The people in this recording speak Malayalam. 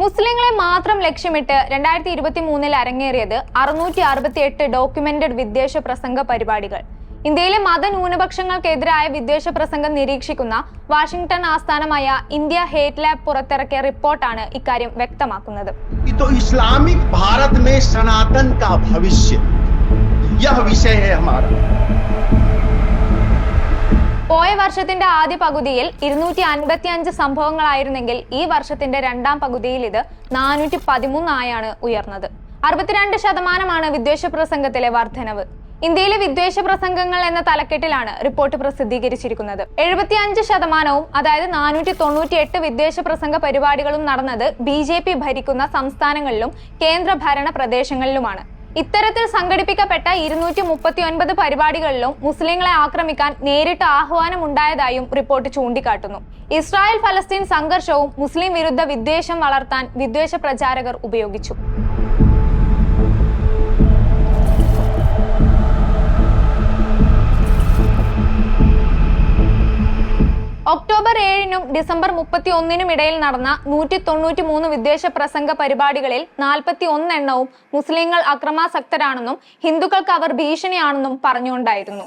മുസ്ലിങ്ങളെ മാത്രം ലക്ഷ്യമിട്ട് രണ്ടായിരത്തി ഇരുപത്തി മൂന്നിൽ അരങ്ങേറിയത് അറുന്നൂറ്റി അറുപത്തി എട്ട് ഡോക്യുമെന്റഡ് വിദ്വേഷ പ്രസംഗ പരിപാടികൾ. ഇന്ത്യയിലെ മതന്യൂനപക്ഷങ്ങൾക്കെതിരായ വിദ്വേഷ പ്രസംഗം നിരീക്ഷിക്കുന്ന വാഷിംഗ്ടൺ ആസ്ഥാനമായ ഇന്ത്യ ഹേറ്റ് ലാബ് പുറത്തിറക്കിയ റിപ്പോർട്ടാണ് ഇക്കാര്യം വ്യക്തമാക്കുന്നത്. ഇസ്ലാമിക് ഭാരത് സനാതൻ കാ ഭവിഷ്യ. പോയ വർഷത്തിന്റെ ആദ്യ പകുതിയിൽ ഇരുന്നൂറ്റി അൻപത്തി അഞ്ച് സംഭവങ്ങളായിരുന്നെങ്കിൽ ഈ വർഷത്തിന്റെ രണ്ടാം പകുതിയിൽ ഇത് നാനൂറ്റി പതിമൂന്നായാണ് ഉയർന്നത്. അറുപത്തിരണ്ട് ശതമാനമാണ് വിദ്വേഷ പ്രസംഗത്തിലെ വർധനവ്. ഇന്ത്യയിലെ വിദ്വേഷ പ്രസംഗങ്ങൾ എന്ന തലക്കെട്ടിലാണ് റിപ്പോർട്ട് പ്രസിദ്ധീകരിച്ചിരിക്കുന്നത്. എഴുപത്തി അഞ്ച് ശതമാനവും അതായത് നാനൂറ്റി തൊണ്ണൂറ്റി എട്ട് വിദ്വേഷ പ്രസംഗ പരിപാടികളും നടന്നത് ബി ഭരിക്കുന്ന സംസ്ഥാനങ്ങളിലും കേന്ദ്രഭരണ പ്രദേശങ്ങളിലുമാണ്. ഇത്തരത്തിൽ സംഘടിപ്പിക്കപ്പെട്ട ഇരുന്നൂറ്റി മുപ്പത്തി ഒൻപത് പരിപാടികളിലും മുസ്ലിങ്ങളെ ആക്രമിക്കാൻ നേരിട്ട് ആഹ്വാനം ഉണ്ടായതായും റിപ്പോർട്ട് ചൂണ്ടിക്കാട്ടുന്നു. ഇസ്രായേൽ ഫലസ്തീൻ സംഘർഷവും മുസ്ലിം വിരുദ്ധ വിദ്വേഷം വളർത്താൻ വിദ്വേഷ പ്രചാരകർ ഉപയോഗിച്ചു. ഒക്ടോബർ ഏഴിനും ഡിസംബർ മുപ്പത്തി ഒന്നിനും ഇടയിൽ നടന്ന നൂറ്റി തൊണ്ണൂറ്റി മൂന്ന് വിദേശ പ്രസംഗ പരിപാടികളിൽ നാൽപ്പത്തി ഒന്നെണ്ണവും മുസ്ലിങ്ങൾ അക്രമാസക്തരാണെന്നും ഹിന്ദുക്കൾക്ക് അവർ ഭീഷണിയാണെന്നും പറഞ്ഞുകൊണ്ടായിരുന്നു.